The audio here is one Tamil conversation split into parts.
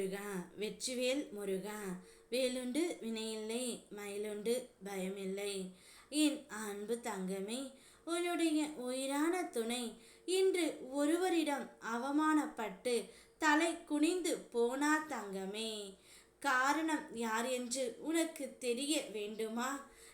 முருகா வெற்றிவேல் முருகா வேலுண்டு வினையில்லை மயிலுண்டு பயமில்லை. என் அன்பு தங்கமே உன்னுடைய உயிரான துணை இன்று ஒருவரிடம் அவமானப்பட்டு தலை குனிந்து போனா தங்கமே. காரணம் யார் என்று உனக்கு தெரிய வேண்டுமா?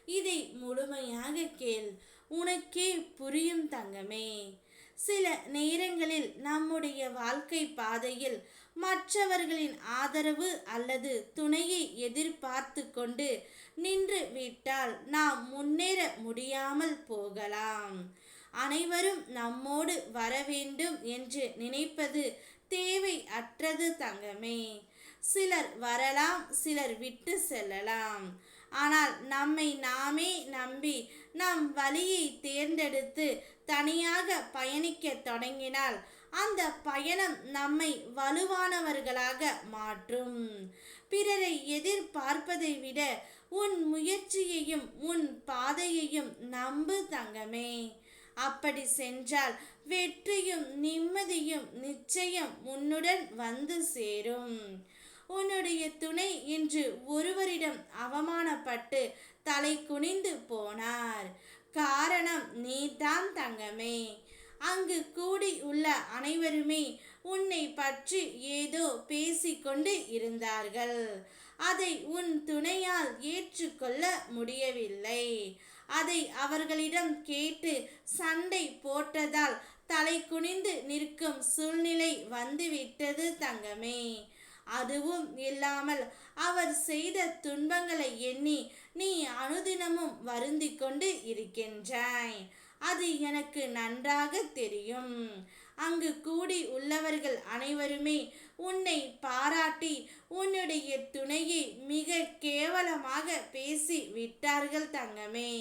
இதை முழுமையாக கேள் உனக்கே புரியும் தங்கமே. சில நேரங்களில் நம்முடைய வாழ்க்கை பாதையில் மற்றவர்களின் ஆதரவு அல்லது துணையை எதிர்பார்த்து கொண்டு நின்று விட்டால் நாம் முன்னேற முடியாமல் போகலாம். அனைவரும் நம்மோடு வர வேண்டும் என்று நினைப்பது தேவை அற்றது தங்கமே. சிலர் வரலாம் சிலர் விட்டு செல்லலாம். ஆனால் நம்மை நாமே நம்பி நம் வழியை தேர்ந்தெடுத்து தனியாக பயணிக்க தொடங்கினால் அந்த பயணம் நம்மை வலுவானவர்களாக மாற்றும். பிறரை எதிர்பார்ப்பதை விட உன் முயற்சியையும் உன் பாதையையும் நம்பு தங்கமே. அப்படி சென்றால் வெற்றியும் நிம்மதியும் நிச்சயம் உன்னுடன் வந்து சேரும். உன்னுடைய துணை இன்று ஒருவரிடம் அவமானப்பட்டு தலை குனிந்து போனார். காரணம் நீதான் தங்கமே. அங்கு கூடி உள்ள அனைவருமே உன்னை பற்றி ஏதோ பேசிக்கொண்டு இருந்தார்கள். அதை உன் துணையால் ஏற்றுக்கொள்ள முடியவில்லை. அதை அவர்களிடம் கேட்டு சண்டை போட்டதால் தலை குனிந்து நிற்கும் சூழ்நிலை வந்துவிட்டது தங்கமே. அதுவும் இல்லாமல் அவர் செய்த துன்பங்களை எண்ணி நீ அனுதினமும் வருந்திக் கொண்டு இருக்கின்றாய். அது எனக்கு நன்றாக தெரியும். அங்கு கூடி உள்ளவர்கள் அனைவருமே உன்னை பாராட்டி உன்னுடைய துணையை மிக கேவலமாக பேசி விட்டார்கள் தங்கமே.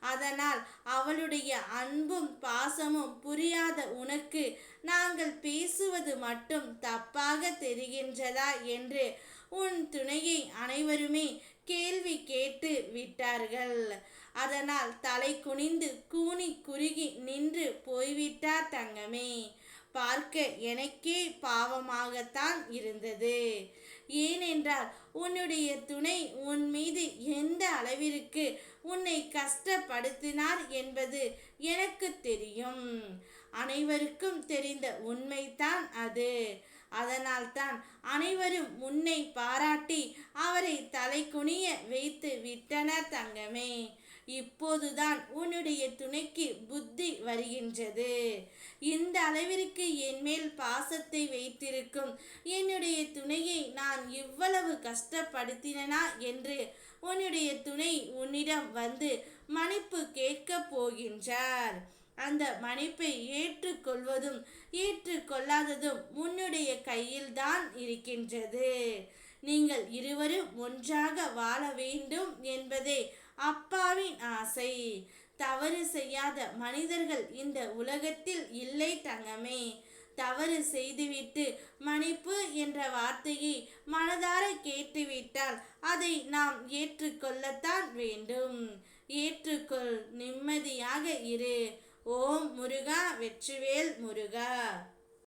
அதனால் அவளுடைய அன்பும் பாசமும் புரியாத உனக்கு நாங்கள் பேசுவது மட்டும் தப்பாக தெரிகின்றதா என்று உன் துணையை அனைவருமே கேள்வி கேட்டு விட்டார்கள். அதனால் தலை குனிந்து கூனி குறுகி நின்று போய்விட்டார் தங்கமே. பார்க்க எனக்கே பாவமாகத்தான் இருந்தது. ஏனென்றால் உன்னுடைய துணை உன் மீது எந்த அளவிற்கு உன்னை கஷ்டப்படுத்தினார் என்பது எனக்கு தெரியும். அனைவருக்கும் தெரிந்த உண்மைதான் அது. அதனால்தான் அனைவரும் உன்னை பாராட்டி அவரை தலை குனிய வைத்து விட்டனர் தங்கமே. இப்போதுதான் உன்னுடைய துணைக்கு புத்தி வருகின்றது. இந்த அளவிற்கு என் மேல் பாசத்தை வைத்திருக்கும் என்னுடைய துணையை நான் இவ்வளவு கஷ்டப்படுத்தினா என்று உன்னுடைய துணை உன்னிடம் வந்து மன்னிப்பு கேட்கப் போகின்றார். அந்த மன்னிப்பை ஏற்றுக்கொள்வதும் ஏற்றுக்கொள்ளாததும் உன்னுடைய கையில்தான் இருக்கின்றது. நீங்கள் இருவரும் ஒன்றாக வாழ வேண்டும் என்பதே அப்பாவின் ஆசை. தவறு செய்யாத மனிதர்கள் இந்த உலகத்தில் இல்லை தங்கமே. தவறு செய்துவிட்டு மன்னிப்பு என்ற வார்த்தையை மனதார கேட்டுவிட்டால் அதை நாம் ஏற்றுக்கொள்ளத்தான் வேண்டும். ஏற்றுக்கொள் நிம்மதியாக இரு. ஓம் முருகா வெற்றிவேல் முருகா.